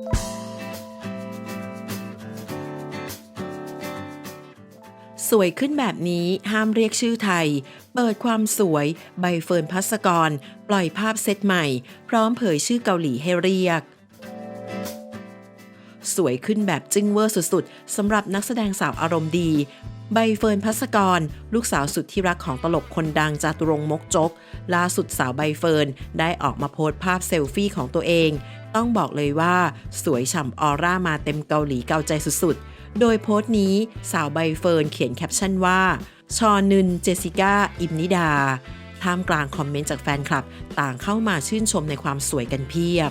สวยขึ้นแบบนี้ห้ามเรียกชื่อไทย เปิดความสวย ใบเฟิร์นพัสกร ปล่อยภาพเซตใหม่ พร้อมเผยชื่อเกาหลีให้เรียก สวยขึ้นแบบจึ้งเวอร์สุดๆสำหรับนักแสดงสาวอารมณ์ดี ใบเฟิร์นพัสกร ลูกสาวสุดที่รักของตลกคนดังจาตุรงมกจกล่าสุดสาวใบเฟิร์นได้ออกมาโพสต์ภาพเซลฟี่ของตัวเอง ต้องบอกเลยว่า สวยฉ่ำออร่ามาเต็มเกาหลีเกาใจสุดๆ โดยโพสต์นี้สาวใบเฟิร์นเขียนแคปชั่นว่า ชอนึน เจสิก้า อิมนิดา ท่ามกลางคอมเมนต์จากแฟนคลับ ต่างเข้ามาชื่นชมในความสวยกันเพียบ